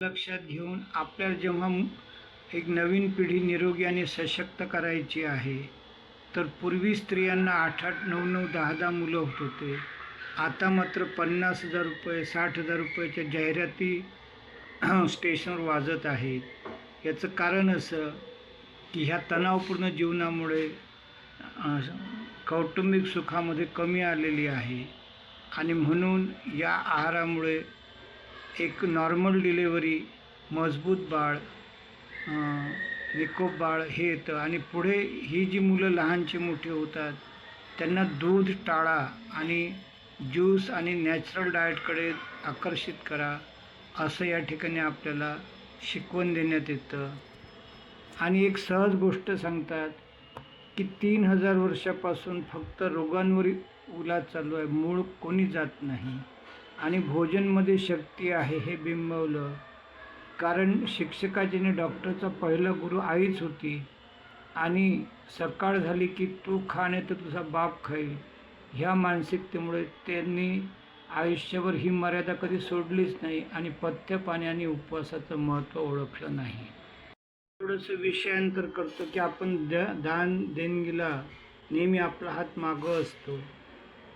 लक्षात घेऊन आपल्याला जेव्हा एक नवीन पिढी निरोगी आणि सशक्त करायची आहे तर पूर्वी स्त्रियांना आठ आठ नऊ नऊ दहा दहा मुलं होत होते. आता मात्र पन्नास हजार रुपये साठ हजार रुपयाच्या जाहिराती स्टेशनवर वाजत आहेत. याचं कारण असं की ह्या तणावपूर्ण जीवनामुळे कौटुंबिक सुखामध्ये कमी आलेली आहे. आणि म्हणून या आहारामुळे एक नॉर्मल डिलेवरी मजबूत बाळ अं, निकोप बाळ हे येतं. आणि पुढे ही जी मुलं लहानची मोठी होतात त्यांना दूध टाळा आणि ज्यूस आणि नॅचरल डाएटकडे आकर्षित करा असं या ठिकाणी आपल्याला शिकवण देण्यात येतं. आणि एक सहज गोष्ट सांगतात की तीन हजार वर्षापासून फक्त रोगांवर उलाज चालू आहे. मूळ कोणी जात नाही. आणि भोजनमध्ये शक्ती आहे हे बिंबवलं. कारण शिक्षकाजीने डॉक्टरचा पहिला गुरु आईच होती. आणि सकाळ झाली की तू खा नाही तर तुझा बाप खाईल. ह्या मानसिकतेमुळे त्यांनी आयुष्यावर ही मर्यादा कधी सोडलीच नाही आणि पथ्य पाणी आणि उपवासाचं महत्त्व ओळखलं नाही. थोडंसं विषयांतर करतो की आपण द दान देणगीला नेहमी आपला हात मागं असतो.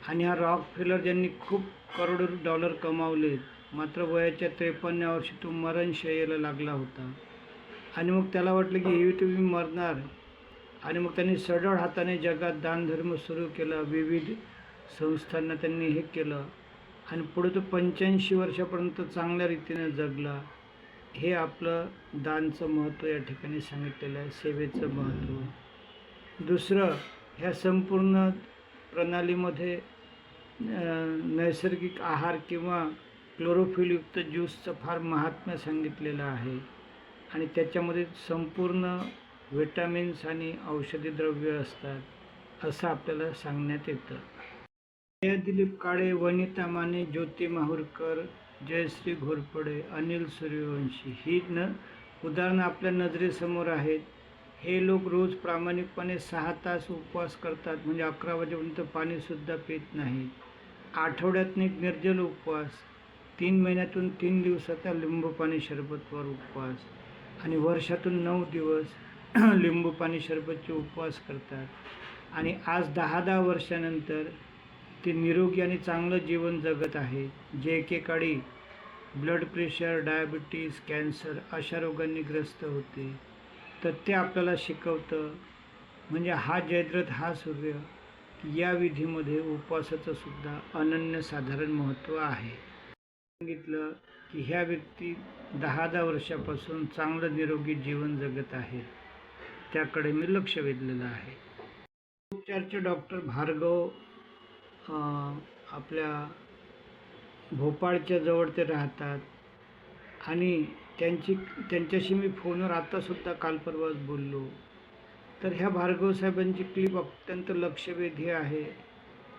आणि हा रॉक फिलर ज्यांनी खूप करोडो डॉलर कमावले मात्र वयाच्या त्रेपन्नव्या वर्षी तो मरणशय्येला लागला होता. आणि मग त्याला वाटलं की हे तुम्ही मरणार. आणि मग त्यांनी सडळ हाताने जगात दानधर्म सुरू केला. विविध संस्थांना त्यांनी हे केलं. आणि पुढे तो पंच्याऐंशी वर्षापर्यंत चांगल्या रीतीने जगला. हे आपलं दानचं महत्त्व या ठिकाणी सांगितलेलं आहे. सेवेचं महत्त्व दुसरं ह्या संपूर्ण प्रणालीमध्ये नैसर्गिक आहार किंवा क्लोरोफिलयुक्त ज्यूसचं फार महात्म्य सांगितलेलं आहे. आणि त्याच्यामध्ये संपूर्ण व्हिटॅमिन्स आणि औषधी द्रव्य असतात असं आपल्याला सांगण्यात येतं. जय दिलीप काळे वनिता माने ज्योती माहुरकर जयश्री घोरपडे अनिल सूर्यवंशी. ही न उदाहरणं आपल्या नजरेसमोर आहेत. हे लोक रोज प्रामाणिकपणे सहा तास उपवास करतात म्हणजे अकरा वाजेपर्यंत पाणीसुद्धा पित नाहीत. आठवड्यातून एक निर्जल उपवास तीन महिन्यातून तीन दिवसाचा लिंबू पाणी शरबतवर उपवास आणि वर्षातून नऊ दिवस लिंबू पाणी शरबतचे उपवास करतात. आणि आज दहा दहा वर्षानंतर ते निरोगी आणि चांगलं जीवन जगत आहे. जे एकेकाळी ब्लड प्रेशर डायबिटीज कॅन्सर अशा रोगांनी ग्रस्त होते. तर ते आपल्याला शिकवतं. म्हणजे हा जयद्रथ हा सूर्य या विधीमध्ये उपवासाचं सुद्धा अनन्यसाधारण महत्त्व आहे. सांगितलं की ह्या व्यक्ती दहा दहा वर्षापासून चांगलं निरोगी जीवन जगत आहे. त्याकडे मी लक्ष वेधलेलं आहे. उपचारचे डॉक्टर भार्गव आपल्या भोपाळच्या जवळ ते राहतात. आणि त्यांची त्यांच्याशी मी फोनवर आत्तासुद्धा काल परवाच बोललो. तर ह्या भार्गव साहेबांची क्लिप अत्यंत लक्षवेधी आहे.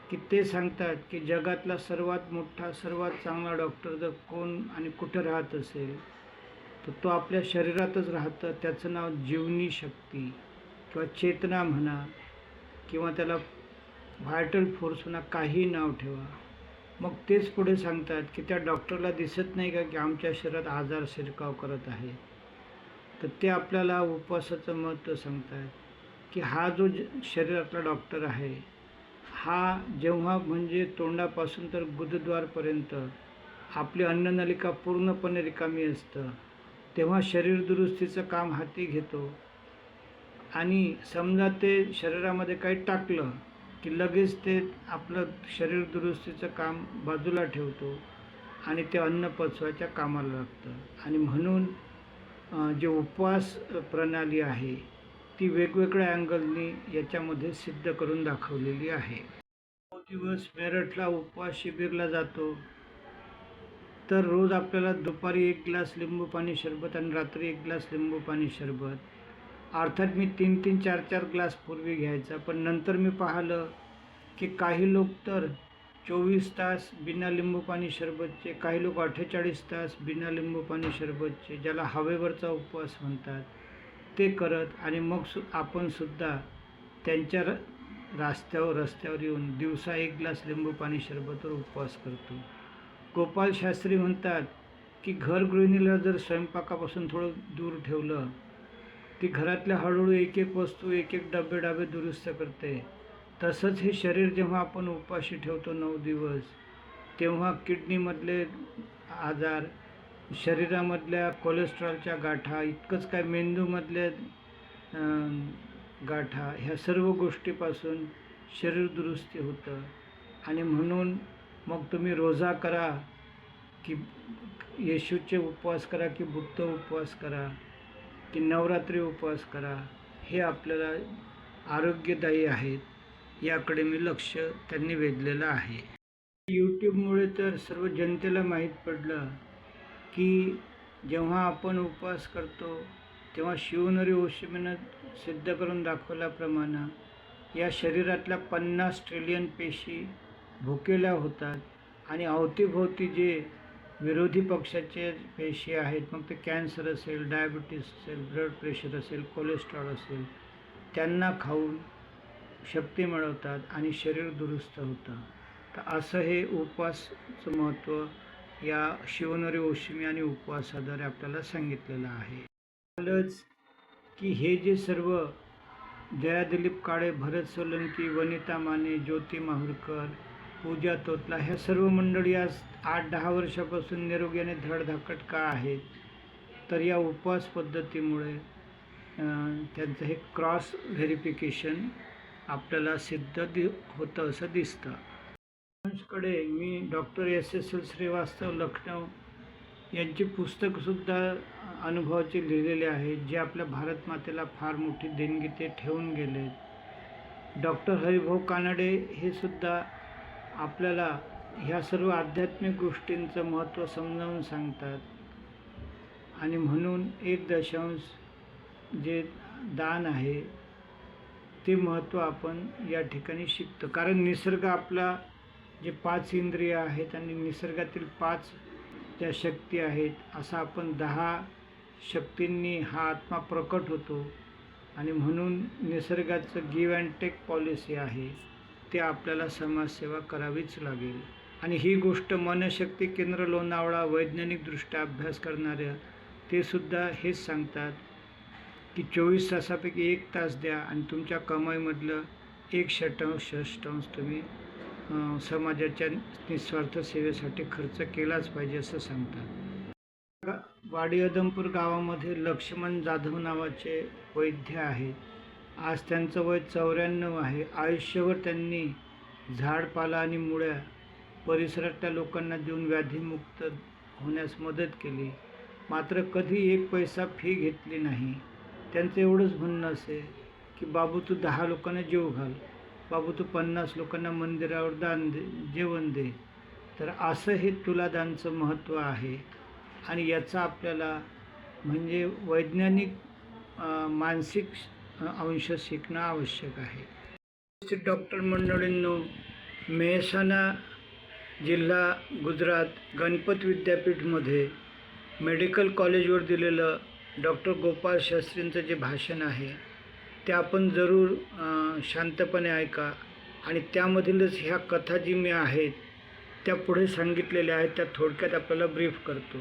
की ते सांगतात की जगातला सर्वात मोठा सर्वात चांगला डॉक्टर जर कोण आणि कुठं राहत असेल तर तो आपल्या शरीरातच राहतं. त्याचं नाव जीवनी शक्ती किंवा चेतना म्हणा किंवा त्याला व्हायटल फोर्स म्हणा काही नाव ठेवा. मग तेच पुढे सांगतात की त्या डॉक्टरला दिसत नाही का की आमच्या शरीरात आजार शिरकाव करत आहे? तर ते आपल्याला उपवासाचं महत्त्व सांगतात की हा जो ज शरीरातला डॉक्टर आहे हा जेव्हा म्हणजे तोंडापासून तर गुदद्वारपर्यंत आपली अन्ननलिका पूर्णपणे रिकामी असतं तेव्हा शरीर दुरुस्तीचं काम हाती घेतो. आणि समजा ते शरीरामध्ये काही टाकलं की लगेच ते आपलं शरीर दुरुस्तीचं काम बाजूला ठेवतो आणि ते अन्न पचवायच्या कामाला लागतं. आणि म्हणून जे उपवास प्रणाली आहे ती वेगवेगळ्या अँगलनी याच्यामध्ये सिद्ध करून दाखवलेली आहे. नऊ दिवस मेरठला उपवास शिबिरला जातो. तर रोज आपल्याला दुपारी एक ग्लास लिंबू पाणी सरबत आणि रात्री एक ग्लास लिंबू पाणी सरबत अर्थात मी तीन तीन चार चार ग्लास पूर्वी घ्यायचा पण नंतर मी पाहिलं की काही लोक तर चोवीस तास बिना लिंबू पाणी सरबतचे काही लोक अठ्ठेचाळीस तास बिना लिंबू पाणी सरबतचे ज्याला हवेवरचा उपवास म्हणतात ते करत आणि मग सु आपणसुद्धा त्यांच्या र रास्त्यावर रस्त्यावर येऊन दिवसा एक ग्लास लिंबू पाणी सरबतवर उपवास करतो. गोपाल शास्त्री म्हणतात की घरगृहिणीला जर स्वयंपाकापासून थोडं दूर ठेवलं ती घरातल्या हळूहळू एक एक वस्तू एक एक डबे डबे दुरुस्त करते. तसंच हे शरीर जेव्हा आपण उपाशी ठेवतो नऊ दिवस तेव्हा किडनीमधले आजार शरीरामधल्या कोलेस्ट्रॉलच्या गाठा इतकंच काय मेंदूमधल्या गाठा ह्या सर्व गोष्टीपासून शरीर दुरुस्ती होतं. आणि म्हणून मग तुम्ही रोजा करा की येशूचे उपवास करा की बुद्ध उपवास करा की नवरात्री उपवास करा हे आपल्याला आरोग्यदायी आहेत. याकडे मी लक्ष त्यांनी वेधलेलं आहे. यूट्यूबमुळे तर सर्व जनतेला माहीत पडलं की जेव्हा आपण उपवास करतो तेव्हा शिवनरी ओशिमीनं सिद्ध करून दाखवल्याप्रमाणे या शरीरातल्या पन्नास ट्रिलियन पेशी भुकेल्या होतात आणि अवतीभोवती जे विरोधी पक्षाचे पेशी आहेत मग ते कॅन्सर असेल डायबिटीस असेल ब्लड प्रेशर असेल कोलेस्ट्रॉल असेल त्यांना खाऊन शक्ती मिळवतात आणि शरीर दुरुस्त होतं. तर असं हे उपवासाचं महत्त्व या शिवनरी ओशिमी आणि उपवासाद्वारे आपल्याला सांगितलेलं आहे. आलंच की हे जे सर्व जया दिलीप काळे भरत सोलंकी वनिता माने ज्योती माहुरकर पूजा तोतला ह्या सर्व मंडळी आज आठ दहा वर्षापासून निरोगी आणि धडधाकट का आहेत तर या उपवास पद्धतीमुळे त्यांचं हे क्रॉस व्हेरिफिकेशन आपल्याला सिद्ध दि होतं असं दिसतं. कडे मी doctor S S L Srivastava Lucknow यांची पुस्तकसुद्धा अनुभवाचे लिहिलेले आहेत जे आपल्या भारत मातेला फार मोठी देणगी ते ठेवून गेले. डॉक्टर हरिभाऊ कानडे हे सुद्धा आपल्याला ह्या सर्व आध्यात्मिक गोष्टींचं महत्त्व समजावून सांगतात. आणि म्हणून एक दशांश जे दान आहे ते महत्त्व आपण या ठिकाणी शिकतो. कारण निसर्ग आपला जे पाच इंद्रिय आहेत आणि निसर्गातील पाच ज्या शक्ती आहेत असा आपण दहा शक्तींनी हा आत्मा प्रकट होतो. आणि म्हणून निसर्गाचं गिव अँड टेक पॉलिसी आहे ते आपल्याला समाजसेवा करावीच लागेल. आणि ही गोष्ट मनशक्ती केंद्र लोणावळा वैज्ञानिकदृष्ट्या अभ्यास करणाऱ्या ते सुद्धा हेच सांगतात की चोवीस तासापैकी एक तास द्या आणि तुमच्या कमाईमधलं एक षटांश षष्टांश तुम्ही समाजाच्या निस्वार्थ सेवेसाठी खर्च केलाच पाहिजे असं सांगतात. वाडीअदमपूर वाडी अदमपूर गावामध्ये लक्ष्मण जाधव नावाचे वैद्य आहेत आज त्यांचं वय चौऱ्याण्णव आहे. आयुष्यभर त्यांनी झाडपाला आणि मुळ्या परिसरातल्या लोकांना देऊन व्याधीमुक्त होण्यास मदत केली. मात्र कधी एक पैसा फी घेतली नाही. त्यांचं एवढंच म्हणणं असे की बाबू तू दहा लोकांना जेव घाल बाबू तू पन्नास लोकांना मंदिरावर दान दे जेवण दे. तर असं हे तुलादानचं महत्त्व आहे. आणि याचा आपल्याला म्हणजे वैज्ञानिक मानसिक अंश शिकणं आवश्यक आहे. डॉक्टर मंडळींनो मेहसाणा जिल्हा गुजरात गणपत विद्यापीठमध्ये मेडिकल कॉलेजवर दिलेलं डॉक्टर गोपाळ शास्त्रींचं जे भाषण आहे ते आपण जरूर शांतपणे ऐका. आणि त्यामधीलच ह्या कथा जी मी आहेत त्या पुढे सांगितलेल्या आहेत त्या थोडक्यात आपल्याला ब्रीफ करतो.